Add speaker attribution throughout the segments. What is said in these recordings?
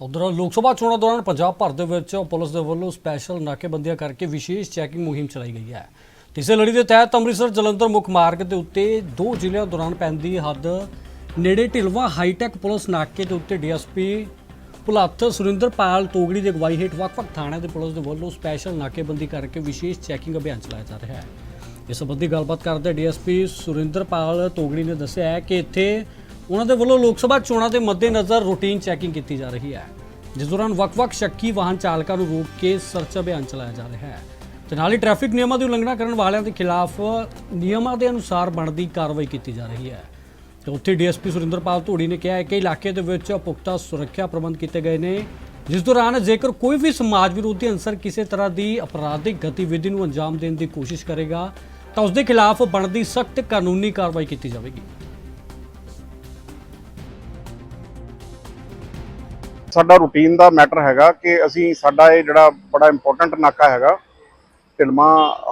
Speaker 1: ਉਧਰ ਲੋਕ ਸਭਾ ਚੋਣਾਂ ਦੌਰਾਨ ਪੰਜਾਬ ਭਰ ਦੇ ਵਿੱਚ ਪੁਲਿਸ ਦੇ ਵੱਲੋਂ ਸਪੈਸ਼ਲ ਨਾਕੇਬੰਦੀਆਂ ਕਰਕੇ ਵਿਸ਼ੇਸ਼ ਚੈਕਿੰਗ ਮੁਹਿੰਮ ਚਲਾਈ ਗਈ ਹੈ। ਇਸੇ ਲੜੀ ਦੇ ਤਹਿਤ ਅੰਮ੍ਰਿਤਸਰ ਜਲੰਧਰ ਮੁੱਖ ਮਾਰਗ ਦੇ ਉੱਤੇ ਦੋ ਜ਼ਿਲ੍ਹਿਆਂ ਦੌਰਾਨ ਪੈਂਦੀ ਹੱਦ ਨੇੜੇ ਢਿਲਵਾ ਹਾਈਟੈਕ ਪੁਲਿਸ ਨਾਕੇ ਦੇ ਉੱਤੇ ਡੀਐਸਪੀ ਭੁਲੱਥ ਸੁਰਿੰਦਰਪਾਲ ਤੋਗੜੀ ਦੀ ਅਗਵਾਈ ਹੇਠ ਵੱਖ-ਵੱਖ ਥਾਣਿਆਂ ਦੇ ਪੁਲਿਸ ਦੇ ਵੱਲੋਂ ਸਪੈਸ਼ਲ ਨਾਕੇਬੰਦੀ ਕਰਕੇ ਵਿਸ਼ੇਸ਼ ਚੈਕਿੰਗ ਅਭਿਆਨ ਚਲਾਇਆ ਜਾ ਰਿਹਾ ਹੈ। ਇਸ ਸੰਬੰਧੀ ਗੱਲਬਾਤ ਕਰਦੇ ਡੀਐਸਪੀ ਸੁਰਿੰਦਰਪਾਲ ਤੋਗੜੀ ਨੇ ਦੱਸਿਆ ਹੈ ਕਿ ਇੱਥੇ ਉਹਨਾਂ ਦੇ ਵੱਲੋਂ ਲੋਕ ਸਭਾ ਚੋਣਾਂ ਦੇ ਮੱਦੇਨਜ਼ਰ ਰੂਟੀਨ ਚੈਕਿੰਗ ਕੀਤੀ ਜਾ ਰਹੀ ਹੈ, ਜਿਸ ਦੌਰਾਨ ਵੱਖ-ਵੱਖ ਸ਼ੱਕੀ ਵਾਹਨ ਚਾਲਕਾਂ ਨੂੰ ਰੋਕ ਕੇ ਸਰਚ ਅਭਿਆਨ ਚਲਾਇਆ ਜਾ ਰਿਹਾ ਹੈ। ਤੇ ਨਾਲ ਹੀ ਟ੍ਰੈਫਿਕ ਨਿਯਮਾਂ ਦੀ ਉਲੰਘਣਾ ਕਰਨ ਵਾਲਿਆਂ ਦੇ ਖਿਲਾਫ ਨਿਯਮਾਂ ਦੇ ਅਨੁਸਾਰ ਬਣਦੀ ਕਾਰਵਾਈ ਕੀਤੀ ਜਾ ਰਹੀ ਹੈ। ਤੇ ਉੱਥੇ ਡੀਐਸਪੀ ਸੁਰਿੰਦਰਪਾਲ ਧੂੜੀ ਨੇ ਕਿਹਾ ਹੈ ਕਿ ਇਲਾਕੇ ਦੇ ਵਿੱਚ ਪੁਖਤਾ ਸੁਰੱਖਿਆ ਪ੍ਰਬੰਧ ਕੀਤੇ ਗਏ ਨੇ, ਜਿਸ ਦੌਰਾਨ ਜੇਕਰ ਕੋਈ ਵੀ ਸਮਾਜ ਵਿਰੋਧੀ ਅਨਸਰ ਕਿਸੇ ਤਰ੍ਹਾਂ ਦੀ ਅਪਰਾਧਿਕ ਗਤੀਵਿਧੀ ਨੂੰ ਅੰਜਾਮ ਦੇਣ ਦੀ ਕੋਸ਼ਿਸ਼ ਕਰੇਗਾ, ਤਾਂ ਉਸ ਦੇ ਖਿਲਾਫ ਬਣਦੀ ਸਖਤ ਕਾਨੂੰਨੀ ਕਾਰਵਾਈ ਕੀਤੀ ਜਾਵੇਗੀ।
Speaker 2: ਸਾਡਾ ਰੂਟੀਨ ਦਾ ਮੈਟਰ ਹੈਗਾ ਕਿ ਅਸੀਂ ਸਾਡਾ ਇਹ ਜਿਹੜਾ ਬੜਾ ਇੰਪੋਰਟੈਂਟ ਨਾਕਾ ਹੈਗਾ ਢਿਲਮਾ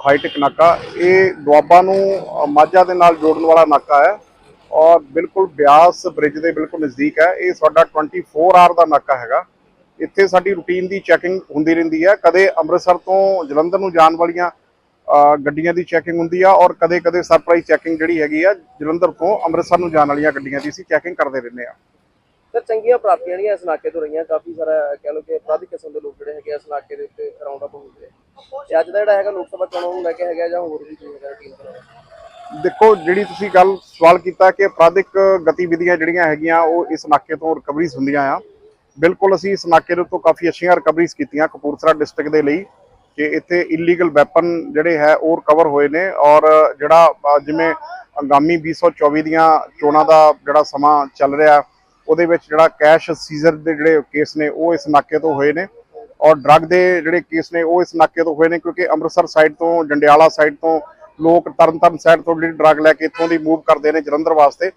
Speaker 2: ਹਾਈਟੈਕ ਨਾਕਾ, ਇਹ ਦੁਆਬਾ ਨੂੰ ਮਾਝਾ ਦੇ ਨਾਲ ਜੋੜਨ ਵਾਲਾ ਨਾਕਾ ਹੈ ਔਰ ਬਿਲਕੁਲ ਬਿਆਸ ਬ੍ਰਿਜ ਦੇ ਬਿਲਕੁਲ ਨਜ਼ਦੀਕ ਹੈ, ਇਹ ਸਾਡਾ 24 ਆਰ ਦਾ ਨਾਕਾ ਹੈਗਾ। ਇੱਥੇ ਸਾਡੀ ਰੂਟੀਨ ਦੀ ਚੈਕਿੰਗ ਹੁੰਦੀ ਰਹਿੰਦੀ ਹੈ, ਕਦੇ ਅੰਮ੍ਰਿਤਸਰ ਤੋਂ ਜਲੰਧਰ ਨੂੰ ਜਾਣ ਵਾਲੀਆਂ ਗੱਡੀਆਂ ਦੀ ਚੈਕਿੰਗ ਹੁੰਦੀ ਆ ਔਰ ਕਦੇ-ਕਦੇ ਸਰਪ੍ਰਾਈਜ਼ ਚੈਕਿੰਗ ਜਿਹੜੀ ਹੈਗੀ ਆ ਜਲੰਧਰ ਤੋਂ ਅੰਮ੍ਰਿਤਸਰ ਨੂੰ ਜਾਣ ਵਾਲੀਆਂ ਗੱਡੀਆਂ ਦੀ ਅਸੀਂ ਚੈਕਿੰਗ ਕਰਦੇ ਰਹਿੰਦੇ ਆ।
Speaker 3: ਸਰ ਚੰਗੀਆਂ ਪ੍ਰਾਪਤੀਆਂ ਜਿਹੜੀਆਂ ਇਸ ਇਲਾਕੇ ਤੋਂ ਰਹੀਆਂ ਕਾਫੀ ਸਾਰਾ ਕਹਿ ਲਓ ਕਿ ਅਪਰਾਧਿਕ ਕਿਸਮ ਦੇ ਲੋਕ ਜਿਹੜੇ ਹੈਗੇ ਇਸ ਇਲਾਕੇ ਦੇ ਉੱਤੇ ਰਾਉਂਡ ਅਪ ਹੁੰਦੇ ਆ। ਤੇ ਅੱਜ ਦਾ ਜਿਹੜਾ ਹੈਗਾ ਲੋਕ ਸਭਾ ਚੋਣਾਂ ਨੂੰ ਲੈ ਕੇ ਹੈਗਾ ਜਾਂ ਹੋਰ ਵੀ ਕੋਈ ਹੈਗਾ ਟੀਮ
Speaker 2: ਦੇਖੋ ਜਿਹੜੀ ਤੁਸੀਂ ਗੱਲ ਸਵਾਲ ਕੀਤਾ ਕਿ ਅਪਰਾਧਿਕ ਗਤੀਵਿਧੀਆਂ ਜਿਹੜੀਆਂ ਹੈਗੀਆਂ ਉਹ ਇਸ ਨਾਕੇ ਤੋਂ ਰਿਕਵਰੀਜ਼ ਹੁੰਦੀਆਂ ਆ। ਬਿਲਕੁਲ ਅਸੀਂ ਇਸ ਨਾਕੇ ਦੇ ਉੱਤੋਂ ਕਾਫੀ ਅੱਛੀਆਂ ਰਿਕਵਰੀਜ਼ ਕੀਤੀਆਂ ਕਪੂਰਥਲਾ ਡਿਸਟ੍ਰਿਕਟ ਦੇ ਲਈ ਕਿ ਇੱਥੇ ਇਲੀਗਲ ਵੈਪਨ ਜਿਹੜੇ ਹੈ ਉਹ ਰਿਕਵਰ ਹੋਏ ਨੇ। ਔਰ ਜਿਹੜਾ ਅ, ਜਿਵੇਂ ਆਗਾਮੀ 2024 ਦੀਆਂ ਚੋਣਾਂ ਦਾ ਜਿਹੜਾ ਸਮਾਂ ਚੱਲ ਰਿਹਾ ਉਹਦੇ ਵਿੱਚ ਜਿਹੜਾ ਕੈਸ਼ ਸੀਜ਼ਰ ਦੇ ਜਿਹੜੇ ਕੇਸ ਨੇ ਉਹ ਇਸ ਨਾਕੇ ਤੋਂ ਹੋਏ ਨੇ। ਔਰ ਡਰੱਗ ਦੇ ਜਿਹੜੇ ਕੇਸ ਨੇ ਉਹ ਇਸ ਨਾਕੇ ਤੋਂ ਹੋਏ ਨੇ ਕਿਉਂਕਿ ਅੰਮ੍ਰਿਤਸਰ ਸਾਈਡ ਤੋਂ ਜੰਡਿਆਲਾ ਸਾਈਡ ਤੋਂ ਲੋਕ ਤਰਨਤਾਰਨ ਸਾਈਡ ਤੋਂ ਜਿਹੜੀ ਡਰੱਗ ਲੈ ਕੇ ਇੱਥੋਂ ਦੀ ਮੂਵ ਕਰਦੇ ਨੇ ਜਲੰਧਰ ਵਾਸਤੇ।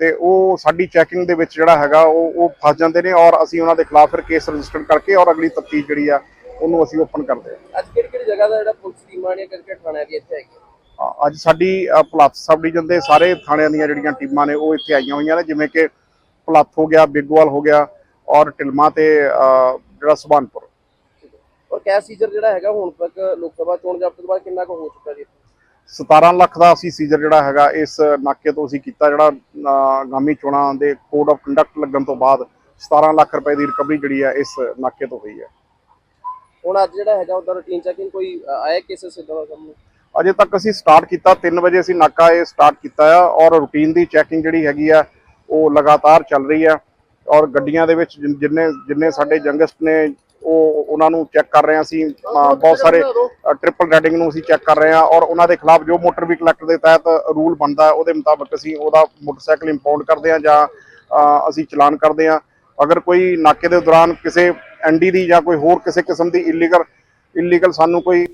Speaker 2: ਤੇ ਉਹ ਸਾਡੀ ਚੈਕਿੰਗ ਦੇ ਵਿੱਚ ਜਿਹੜਾ ਹੈਗਾ ਉਹ ਉਹ ਫਸ ਜਾਂਦੇ ਨੇ ਔਰ ਅਸੀਂ ਉਹਨਾਂ ਦੇ ਖਿਲਾਫ ਫਿਰ ਕੇਸ ਰਜਿਸਟਰ ਕਰਕੇ ਔਰ ਅਗਲੀ ਤਫਤੀਸ਼ ਜਿਹੜੀ ਆ ਉਹਨੂੰ ਅਸੀਂ ਓਪਨ ਕਰਦੇ ਹਾਂ।
Speaker 3: ਅੱਜ ਕਿਹੜੀ ਕਿਹੜੀ ਜਗ੍ਹਾ ਦਾ ਜਿਹੜਾ ਪੁਲਿਸ ਟੀਮਾਂ ਨੇ ਕਿਹੜੇ ਥਾਣਿਆਂ ਦੀ ਇੱਥੇ ਹੈਗੀ
Speaker 2: ਅੱਜ ਸਾਡੀ ਭਲੱਥ ਸਬ ਡਿਵੀਜ਼ਨ ਦੇ ਸਾਰੇ ਥਾਣਿਆਂ ਦੀਆਂ ਜਿਹੜੀਆਂ ਟੀਮਾਂ ਨੇ ਉਹ ਇੱਥੇ ਆਈਆਂ ਹੋਈਆਂ ਨੇ ਜਿਵੇਂ ਕਿ ਭਲੱਥ ਹੋ ਗਿਆ ਬਿੱਗਵਾਲ ਹੋ ਗਿਆ ਔਰ ਟਿਲਮਾ ਤੇ ਜਿਹੜਾ ਸੁਭਾਨਪੁਰ।
Speaker 3: ਔਰ ਕੈਸ਼ ਸੀਜ਼ਰ ਜਿਹੜਾ ਹੈਗਾ ਹੁਣ ਤੱਕ ਲੋਕ ਸਭਾ ਚੋਣ ਜਾਬਤੇ ਤੋਂ ਬਾਅਦ ਕਿੰਨਾ ਕੁ ਹੋ ਚੁੱਕਾ ਜੀ?
Speaker 2: 17 ਲੱਖ ਦਾ ਅਸੀਂ ਸੀਜ਼ਰ ਜਿਹੜਾ ਹੈਗਾ ਇਸ ਨਾਕੇ ਤੋਂ ਅਸੀਂ ਕੀਤਾ ਜਿਹੜਾ ਅ, ਆਗਾਮੀ ਚੋਣਾਂ ਦੇ ਕੋਡ ਆਫ ਕੰਡਕਟ ਲੱਗਣ ਤੋਂ ਬਾਅਦ 17 ਲੱਖ ਰੁਪਏ ਦੀ ਰਿਕਵਰੀ ਜਿਹੜੀ ਹੈ ਇਸ ਨਾਕੇ ਤੋਂ ਹੋਈ ਹੈ।
Speaker 3: ਹੁਣ ਅੱਜ ਜਿਹੜਾ ਹੈਗਾ ਉਹਦਾ ਰੂਟੀਨ ਚੈਕਿੰਗ ਕੋਈ ਆਇਆ ਕੇਸਸ ਇਦਾਂ ਦਾ ਸਾਹਮਣੇ?
Speaker 2: ਅਜੇ ਤੱਕ ਅਸੀਂ ਸਟਾਰਟ ਕੀਤਾ 3 ਵਜੇ ਅਸੀਂ ਨਾਕਾ ਇਹ ਸਟਾਰਟ ਕੀਤਾ ਆ ਔਰ ਰੂਟੀਨ ਦੀ ਚੈਕਿੰਗ ਜਿਹੜੀ ਹੈਗੀ ਆ ਉਹ ਲਗਾਤਾਰ ਚੱਲ ਰਹੀ ਹੈ ਔਰ ਗੱਡੀਆਂ ਦੇ ਵਿੱਚ ਜਿੰਨੇ ਜਿੰਨੇ ਸਾਡੇ ਜੰਗਸਟ ਨੇ, ਉਹ ਉਹਨਾਂ ਨੂੰ ਚੈੱਕ ਕਰ ਰਹੇ ਹਾਂ ਅਸੀਂ ਬਹੁਤ ਸਾਰੇ ਟ੍ਰਿਪਲ ਰੈਡਿੰਗ ਨੂੰ ਅਸੀਂ ਚੈੱਕ ਕਰ ਰਹੇ ਹਾਂ ਔਰ ਉਹਨਾਂ ਦੇ ਖਿਲਾਫ ਜੋ ਮੋਟਰ ਵਹੀਕਲ ਐਕਟ ਦੇ ਤਹਿਤ ਰੂਲ ਬਣਦਾ ਉਹਦੇ ਮੁਤਾਬਕ ਅਸੀਂ ਉਹਦਾ ਮੋਟਰਸਾਈਕਲ ਇੰਪਾਊਂਡ ਕਰਦੇ ਹਾਂ ਜਾਂ ਅਸੀਂ ਚਲਾਨ ਕਰਦੇ ਹਾਂ। ਅਗਰ ਕੋਈ ਨਾਕੇ ਦੇ ਦੌਰਾਨ ਕਿਸੇ ਐਨਡੀ ਦੀ ਜਾਂ ਕੋਈ ਹੋਰ ਕਿਸੇ ਕਿਸਮ ਦੀ ਇਲੀਗਲ ਇਲੀਗਲ ਸਾਨੂੰ ਕੋਈ